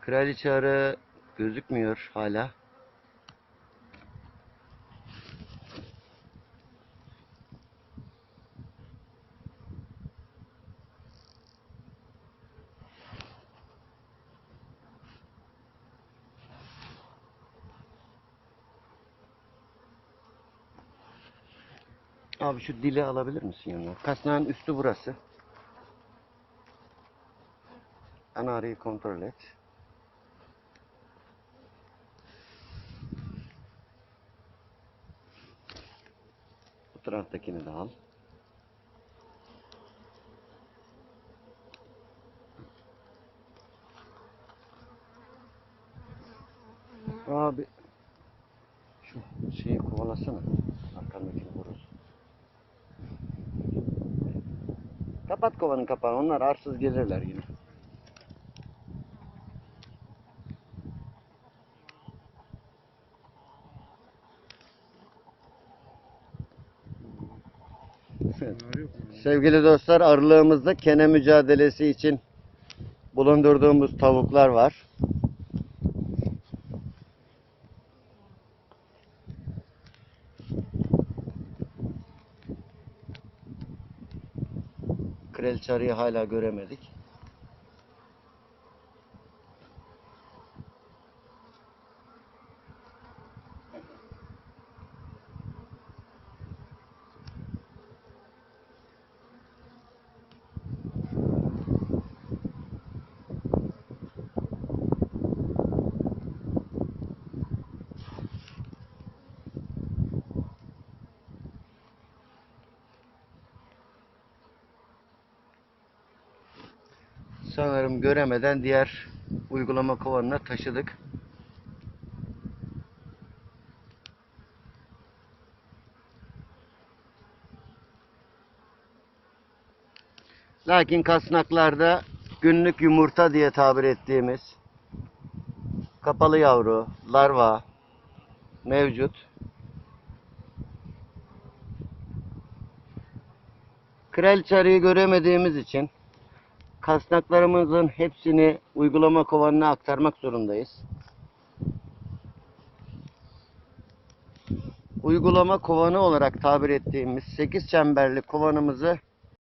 Kraliçe arı gözükmüyor hala. Abi şu dili alabilir misin yanına? Kasnağın üstü burası. Ana arıyı kontrol et. Taraftakini de al. Abi şu şeyi kovalasana. Arkandakini vurursun. Kapat kovanın kapağını. Onlar arsız gelirler yine. Sevgili dostlar arılığımızda kene mücadelesi için bulundurduğumuz tavuklar var. Kraliçe arıyı hala göremedik. Sanırım göremeden diğer uygulama kovanına taşıdık. Lakin kasnaklarda günlük yumurta diye tabir ettiğimiz kapalı yavru, larva mevcut. Kraliçe arıyı göremediğimiz için kasnaklarımızın hepsini uygulama kovanına aktarmak zorundayız. Uygulama kovanı olarak tabir ettiğimiz 8 çemberli kovanımızı